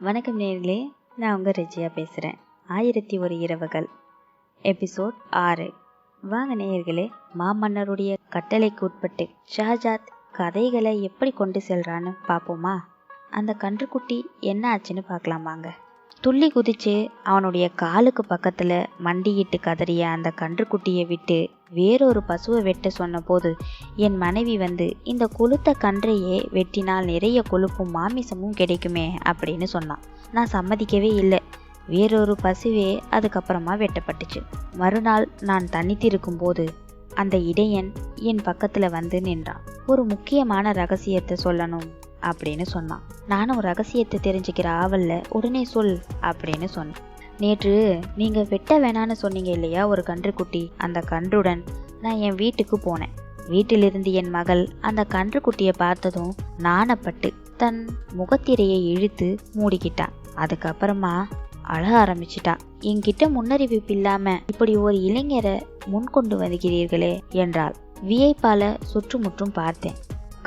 வணக்கம் நேர்களே நான் உங்கள் ரெஜியா பேசுகிறேன் ஆயிரத்தி ஒரு இரவுகள். எபிசோட் ஆறு. வாங்க நேயர்களே மாமன்னருடைய கட்டளைக்கு உட்பட்டு ஷாஜாத் கதைகளை எப்படி கொண்டு செல்றான்னு பார்ப்போமா? அந்த கன்றுக்குட்டி என்ன ஆச்சுன்னு பார்க்கலாம் வாங்க. துள்ளி குதிச்சு அவனுடைய காலுக்கு பக்கத்துல மண்டியிட்டு கதறிய அந்த கன்றுக்குட்டியை விட்டு வேறொரு பசுவை வெட்ட சொன்னபோது என் மனைவி வந்து இந்த கொளுத்த கன்றையே வெட்டினால் நிறைய கொழுப்பும் மாமிசமும் கிடைக்குமே அப்படின்னு சொன்னான். நான் சம்மதிக்கவே இல்லை. வேறொரு பசுவே அதுக்கப்புறமா வெட்டப்பட்டுச்சு. மறுநாள் நான் தனித்திருக்கும் போது அந்த இடையன் என் பக்கத்துல வந்து நின்றான். ஒரு முக்கியமான ரகசியத்தை சொல்லணும். அப்படின்னு சொன்னான். நானும் ரகசியத்தை தெரிஞ்சுக்கிற ஆவல்ல உடனே சொல் அப்படின்னு சொன்னேன். நேற்று நீங்க வெட்ட வேணான்னு சொன்னீங்க இல்லையா ஒரு கன்றுக்குட்டி? அந்த கன்றுடன் நான் என் வீட்டுக்கு போனேன். வீட்டிலிருந்து என் மகள் அந்த கன்றுக்குட்டியை பார்த்ததும் நாணப்பட்டு தன் முகத்திரையை இழுத்து மூடிக்கிட்டான். அதுக்கப்புறமா அழ ஆரம்பிச்சிட்டா என்கிட்ட முன்னறிவிப்பு இல்லாம இப்படி ஒரு இளைஞரை முன்கொண்டு வருகிறீர்களே என்றாள். வியப்பால சுற்றுமுற்றும் பார்த்தேன்.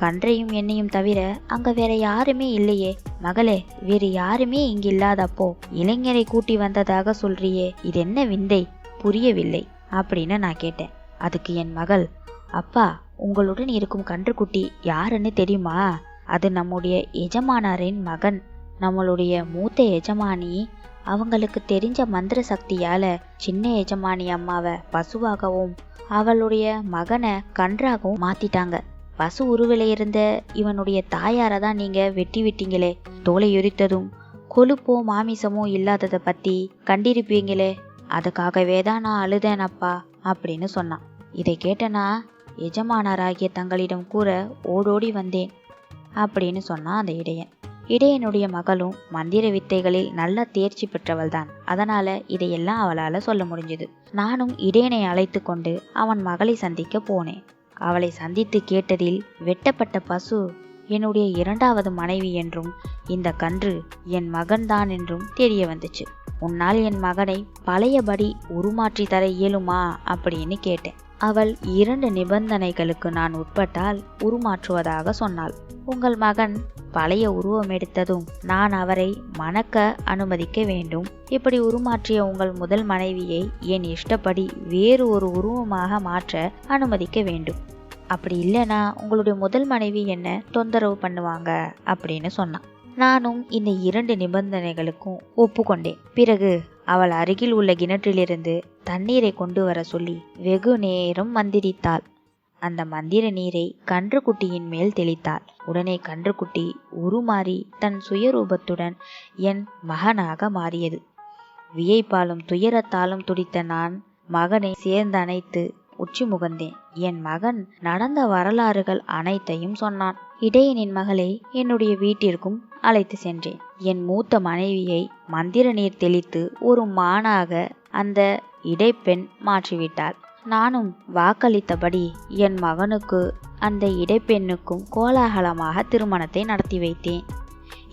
கன்றையும் என்னையும் தவிர அங்க வேற யாருமே இல்லையே. மகளே வேறு யாருமே இங்கு இல்லாதப்போ இளைஞரை கூட்டி வந்ததாக சொல்றியே இது என்ன விந்தை? புரியவில்லை அப்படின்னு நான் கேட்டேன். அதுக்கு என் மகள் அப்பா உங்களுடன் இருக்கும் கன்றுக்குட்டி யாருன்னு தெரியுமா? அது நம்முடைய எஜமானரின் மகன். நம்மளுடைய மூத்த எஜமானி அவங்களுக்கு தெரிஞ்ச மந்திர சக்தியால சின்ன எஜமானி அம்மாவை பசுவாகவும் அவளுடைய மகனை கன்றாகவும் மாத்திட்டாங்க. பசு உருவில இருந்த இவனுடைய தாயாரை தான் நீங்க வெட்டி விட்டீங்களே. தோலை எரித்ததும் கொழுப்போ மாமிசமோ இல்லாததை பத்தி கண்டிருப்பீங்களே. அதுக்காகவே தான் நான் அழுதேன் அப்பா அப்படின்னு சொன்னான். இதை கேட்டனா எஜமானராகிய தங்களிடம் கூற ஓடோடி வந்தேன் அப்படின்னு சொன்னான் அந்த இடையன். இடையனுடைய மகளும் மந்திர வித்தைகளில் நல்ல தேர்ச்சி பெற்றவள் தான் அதனால இதையெல்லாம் அவளால சொல்ல முடிஞ்சது. நானும் இடையனை அழைத்து கொண்டு அவன் மகளை சந்திக்க போனேன். அவளை சந்தித்து கேட்டதில் வெட்டப்பட்ட பசு என்னுடைய இரண்டாவது மனைவி என்றும் இந்த கன்று என் மகன்தான் என்றும் தெரிய வந்துச்சு. உன்னால் என் மகனை பழையபடி உருமாற்றி தர இயலுமா? அப்படின்னு கேட்டேன். அவள் இரண்டு நிபந்தனைகளுக்கு நான் உட்பட்டால் உருமாற்றுவதாக சொன்னாள். உங்கள் மகன் பழைய உருவம் எடுத்ததும் நான் அவரை மணக்க அனுமதிக்க வேண்டும். இப்படி உருமாற்றிய உங்கள் முதல் மனைவியை என் இஷ்டப்படி வேறு ஒரு உருவமாக மாற்ற அனுமதிக்க வேண்டும். அப்படி இல்லைனா உங்களுடைய முதல் மனைவி என்ன தொந்தரவு பண்ணுவாங்க? அப்படின்னு சொன்னான். நானும் இந்த இரண்டு நிபந்தனைகளுக்கும் ஒப்புக்கொண்டேன். பிறகு அவள் அருகில் உள்ள கிணற்றிலிருந்து தண்ணீரை கொண்டு வர சொல்லி வெகு நேரம் மந்திரித்தாள். அந்த மந்திர நீரை கன்றுக்குட்டியின் மேல் தெளித்தாள். உடனே கன்றுக்குட்டி உருமாறி தன் சுயரூபத்துடன் என் மகனாக மாறியது. வியைப்பாலும் துயரத்தாலும் துடித்த நான் மகனை சேர்ந்து அணைத்து உச்சி முகந்தேன் என் மகன் நடந்த வரலாறுகள் அனைத்தையும் சொன்னான். இடையனின் மகளை என்னுடைய வீட்டிற்கும் அழைத்து சென்றேன். என் மூத்த மனைவியை மந்திர நீர் தெளித்து ஒரு மானாக அந்த இடைப்பெண் மாற்றிவிட்டாள். நானும் வாக்களித்தபடி என் மகனுக்கு அந்த இடைப்பெண்ணுக்கும் கோலாகலமாக திருமணத்தை நடத்தி வைத்தேன்.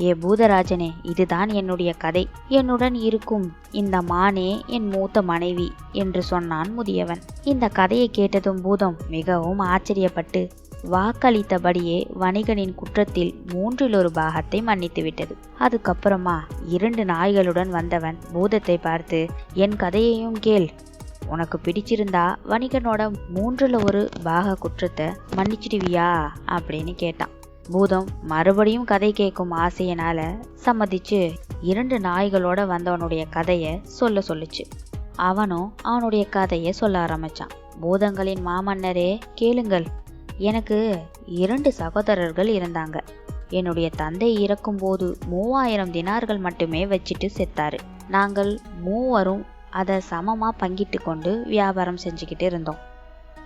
ஏ பூதராஜனே இதுதான் என்னுடைய கதை. என்னுடன் இருக்கும் இந்த மானே என் மூத்த மனைவி என்று சொன்னான் முதியவன். இந்த கதையை கேட்டதும் பூதம் மிகவும் ஆச்சரியப்பட்டு வாக்களித்தபடியே வணிகனின் குற்றத்தில் மூன்றில் ஒரு பாகத்தை மன்னித்து விட்டது. அதுக்கப்புறமா இரண்டு நாய்களுடன் வந்தவன் பூதத்தை பார்த்து என் கதையையும் கேள். உனக்கு பிடிச்சிருந்தா வணிகனோட மூன்றில் ஒரு பாக குற்றத்தை மன்னிச்சிடுவியா? அப்படின்னு கேட்டான். பூதம் மறுபடியும் கதை கேட்கும் ஆசையினால சம்மதிச்சு இரண்டு நாய்களோட வந்தவனுடைய கதையை சொல்ல சொல்லுச்சு. அவனும் அவனுடைய கதையை சொல்ல ஆரம்பிச்சான். பூதங்களின் மாமன்னரே கேளுங்கள். எனக்கு இரண்டு சகோதரர்கள் இருந்தாங்க. என்னுடைய தந்தை இறக்கும்போது மூவாயிரம் தினார்கள் மட்டுமே வச்சுட்டு செத்தாரு. நாங்கள் மூவரும் அதை சமமாக பங்கிட்டு கொண்டு வியாபாரம் செஞ்சுக்கிட்டு இருந்தோம்.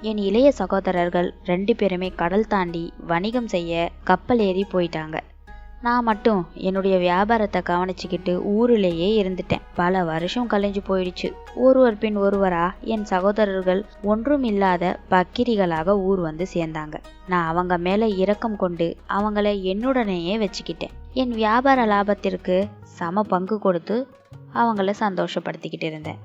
என் இளைய சகோதரர்கள் ரெண்டு பேருமே கடல் தாண்டி வணிகம் செய்ய கப்பல் ஏறி போயிட்டாங்க. நான் மட்டும் என்னுடைய வியாபாரத்தை கவனிச்சுக்கிட்டு ஊரிலேயே இருந்துட்டேன். பல வருஷம் கழிஞ்சு போயிடுச்சு. ஒருவர் பின் ஒருவரா என் சகோதரர்கள் ஒன்றும் இல்லாத பக்கிரிகளாக ஊர் வந்து சேர்ந்தாங்க. நான் அவங்க மேலே இரக்கம் கொண்டு அவங்கள என்னுடனேயே வச்சுக்கிட்டேன். என் வியாபார லாபத்திற்கு சம பங்கு கொடுத்து அவங்கள சந்தோஷப்படுத்திக்கிட்டு இருந்தேன்.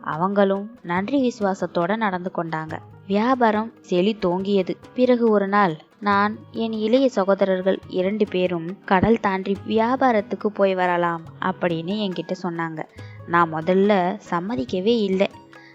அவங்களும் நன்றி விசுவாசத்தோட நடந்து கொண்டாங்க. வியாபாரம் செழி தோங்கியது. பிறகு ஒரு நாள் நான் என் இளைய சகோதரர்கள் இரண்டு பேரும் கடல் தாண்டி வியாபாரத்துக்கு போய் வரலாம் அப்படின்னு என்கிட்ட சொன்னாங்க. நான் முதல்ல சம்மதிக்கவே இல்லை.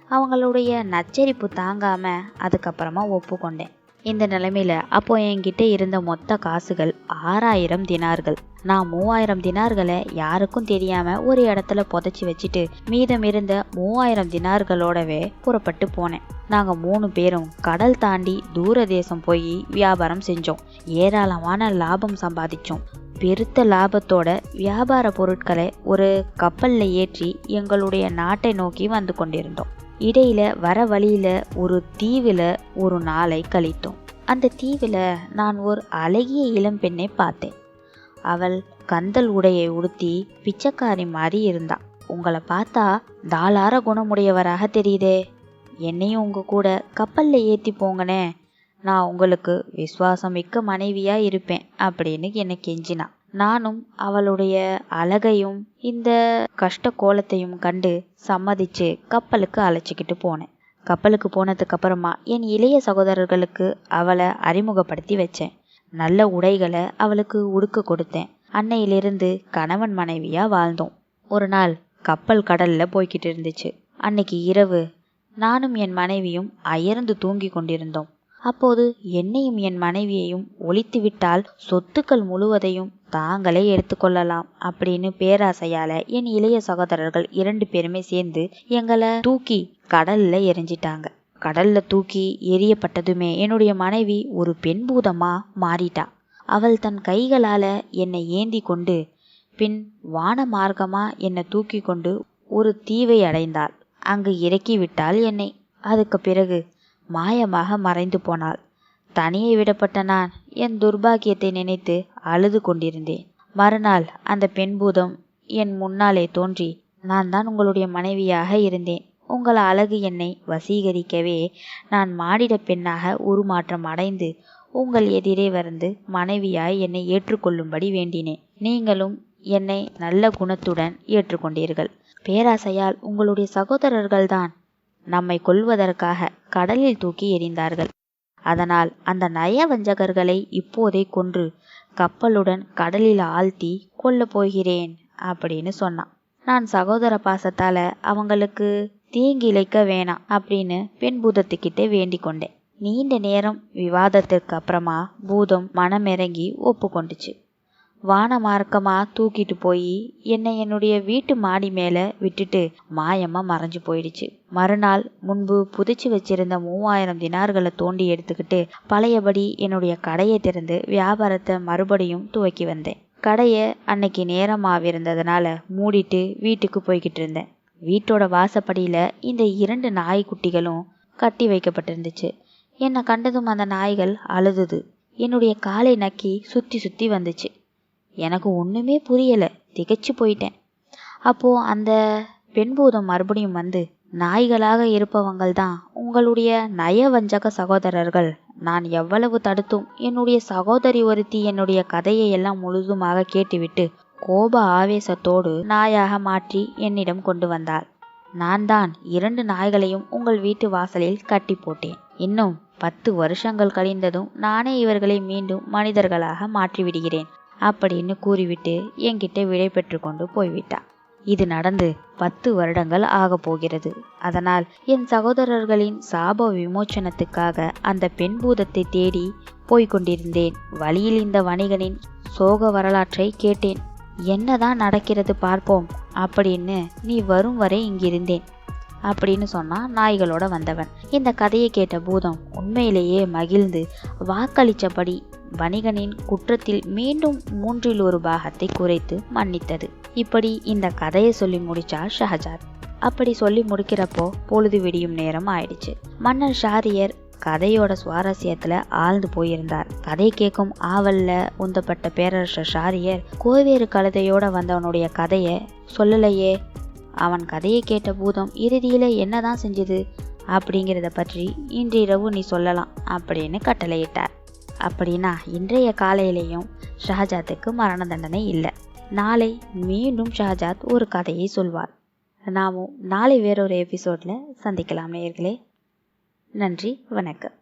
அவங்களுடைய நச்சரிப்பு தாங்காம அதுக்கப்புறமா ஒப்புக்கொண்டேன். இந்த நிலைமையில் அப்போ என்கிட்ட இருந்த மொத்த காசுகள் ஆறாயிரம் தினார்கள். நான் மூவாயிரம் தினார்களை யாருக்கும் தெரியாம ஒரு இடத்துல புதைச்சி வச்சுட்டு மீதம் இருந்த மூவாயிரம் தினார்களோடவே புறப்பட்டு போனேன். நாங்கள் மூணு பேரும் கடல் தாண்டி தூர தேசம் போய் வியாபாரம் செஞ்சோம். ஏராளமான லாபம் சம்பாதிச்சோம். பெருத்த லாபத்தோட வியாபார பொருட்களை ஒரு கப்பலில் ஏற்றி எங்களுடைய நாட்டை நோக்கி வந்து கொண்டிருந்தோம். இடையில வர வழியில ஒரு தீவில் ஒரு நாளை கழித்தோம். அந்த தீவில் நான் ஒரு அழகிய இளம்பெண்ணை பார்த்தேன். அவள் கந்தல் உடையை உடுத்தி பிச்சைக்காரி மாதிரி இருந்தா. உங்களை பார்த்தா தாளார குணமுடையவராக தெரியுதே. என்னையும் உங்க கூட கப்பல்ல ஏத்தி போங்கனே. நான் உங்களுக்கு விசுவாசம் மிக்க மனைவியா இருப்பேன் அப்படின்னு என்னை கெஞ்சினான் நானும் அவளுடைய அழகையும் இந்த கஷ்ட கோலத்தையும் கண்டு சம்மதிச்சு கப்பலுக்கு அழைச்சிக்கிட்டு போனேன். கப்பலுக்கு போனதுக்கு அப்புறமா என் இளைய சகோதரர்களுக்கு அவளை அறிமுகப்படுத்தி வச்சேன். நல்ல உடைகளை அவளுக்கு உடுக்க கொடுத்தேன். அன்னையிலிருந்து கணவன் மனைவியா வாழ்ந்தோம். ஒரு நாள் கப்பல் கடல்ல போய்கிட்டு இருந்துச்சு. அன்னைக்கு இரவு நானும் என் மனைவியும் அயர்ந்து தூங்கி கொண்டிருந்தோம். அப்போது என்னையும் என் மனைவியையும் ஒழித்துவிட்டால் சொத்துக்கள் முழுவதையும் தாங்களே எடுத்துக்கொள்ளலாம் அப்படின்னு பேராசையால என் இளைய சகோதரர்கள் இரண்டு பேருமே சேர்ந்து எங்களை தூக்கி கடல்ல எரிஞ்சிட்டாங்க கடல்ல தூக்கி எரியப்பட்டதுமே என்னுடைய மனைவி ஒரு பெண் பூதமா மாறிட்டா. அவள் தன் கைகளால என்னை ஏந்தி கொண்டு பின் வான மார்க்கமா என்னை தூக்கி கொண்டு ஒரு தீவை அடைந்தாள். அங்கு இறக்கி விட்டாள் என்னை. அதுக்கு பிறகு மாயமாக மறைந்து போனாள். தனியே விடப்பட்ட நான் என் துர்பாக்கியத்தை நினைத்து அழுது கொண்டிருந்தேன். மறுநாள் அந்த பெண் பூதம் என் முன்னாலே தோன்றி நான் தான் உங்களுடைய மனைவியாக இருந்தேன். உங்கள் அழகு என்னை வசீகரிக்கவே நான் மாடிட பெண்ணாக உருமாற்றம் அடைந்து உங்கள் எதிரே வந்து மனைவியாய் என்னை ஏற்றுக்கொள்ளும்படி வேண்டினேன். நீங்களும் என்னை நல்ல குணத்துடன் ஏற்றுக்கொண்டீர்கள். பேராசையால் உங்களுடைய சகோதரர்கள்தான் நம்மை கொல்வதற்காக கடலில் தூக்கி எறிந்தார்கள். அதனால் அந்த நயவஞ்சகர்களை இப்போதே கொன்று கப்பலுடன் கடலில் ஆழ்த்தி கொல்ல போகிறேன் அப்படின்னு சொன்னான். நான் சகோதர பாசத்தால அவங்களுக்கு தீங்கி இழைக்க வேணாம் அப்படின்னு பெண் பூதத்துக்கிட்டே வேண்டிக் கொண்டேன். நீண்ட நேரம் விவாதத்திற்கு அப்புறமா பூதம் மனமிறங்கி ஒப்புக்கொண்டுச்சு வான மார்க்கமா தூக்கிட்டு போய் என்னை என்னுடைய வீட்டு மாடி மேல விட்டுட்டு மாயமா மறைஞ்சு போயிடுச்சு. மறுநாள் முன்பு புதைச்சு வச்சிருந்த மூவாயிரம் தினார்களை தோண்டி எடுத்துக்கிட்டு பழையபடி என்னுடைய கடையை திறந்து வியாபாரத்தை மறுபடியும் துவக்கி வந்தேன். கடையை அன்னைக்கு நேரமாவிருந்ததுனால மூடிட்டு வீட்டுக்கு போய்கிட்டு இருந்தேன். வீட்டோட வாசப்படியில இந்த இரண்டு நாய்க்குட்டிகளும் கட்டி வைக்கப்பட்டிருந்துச்சு. என்னை கண்டதும் அந்த நாய்கள் அழுதுது. என்னுடைய காலை நக்கி சுத்தி சுத்தி வந்துச்சு. எனக்கு ஒன்றுமே புரியலை. திகைச்சு போயிட்டேன். அப்போ அந்த பெண் பூதம் மறுபடியும் வந்து நாய்களாக இருப்பவங்கள்தான் உங்களுடைய நயவஞ்சக சகோதரர்கள். நான் எவ்வளவு தடுத்தும் என்னுடைய சகோதரி ஒருத்தி என்னுடைய கதையை எல்லாம் முழுதுமாக கேட்டுவிட்டு கோப ஆவேசத்தோடு நாயாக மாற்றி என்னிடம் கொண்டு வந்தாள். நான் தான் இரண்டு நாய்களையும் உங்கள் வீட்டு வாசலில் கட்டி போட்டேன். இன்னும் பத்து வருஷங்கள் கழிந்ததும் நானே இவர்களை மீண்டும் மனிதர்களாக மாற்றிவிடுகிறேன். அப்படின்னு கூறிவிட்டு என்கிட்ட விடை பெற்று கொண்டு போய்விட்டா இது நடந்து பத்து வருடங்கள் ஆக போகிறது. அதனால் என் சகோதரர்களின் சாப விமோச்சனத்துக்காக அந்த பெண் பூதத்தை தேடி போய்கொண்டிருந்தேன் வழியில் இந்த வணிகனின் சோக வரலாற்றை கேட்டேன். என்னதான் நடக்கிறது பார்ப்போம். அப்படின்னு நீ வரும் வரை இங்கிருந்தேன். அப்படின்னு சொன்னா நாய்களோட வந்தவன். இந்த கதையை கேட்ட பூதம் உண்மையிலேயே மகிழ்ந்து வாக்களிச்சபடி வணிகனின் குற்றத்தில் மீண்டும் மூன்றில் ஒரு பாகத்தை குறைத்து மன்னித்தது. இப்படி இந்த கதையை சொல்லி முடிச்சார் ஷஹஜாத். அப்படி சொல்லி முடிக்கிறப்போ பொழுது விடியும் நேரம் ஆயிடுச்சு. மன்னர் ஷாரியர் கதையோட சுவாரஸ்யத்துல ஆழ்ந்து போயிருந்தார். கதை கேட்கும் ஆவல்ல உந்தப்பட்ட பேரரசர் ஷாரியர் கோவேறு கழுதையோட வந்தவனுடைய கதைய சொல்லலையே. அவன் கதையை கேட்ட பூதம் இறுதியில என்னதான் செஞ்சது? அப்படிங்கிறத பற்றி இன்றிரவு நீ சொல்லலாம் அப்படின்னு கட்டளையிட்டார். அப்படின்னா இன்றைய காலையிலேயும் ஷஹஜாத்துக்கு மரண தண்டனை இல்லை. நாளை மீண்டும் ஷஹஜாத் ஒரு கதையை சொல்வார். நாமும் நாளை வேறொரு எபிசோட்ல சந்திக்கலாம் நேயர்களே. நன்றி வணக்கம்.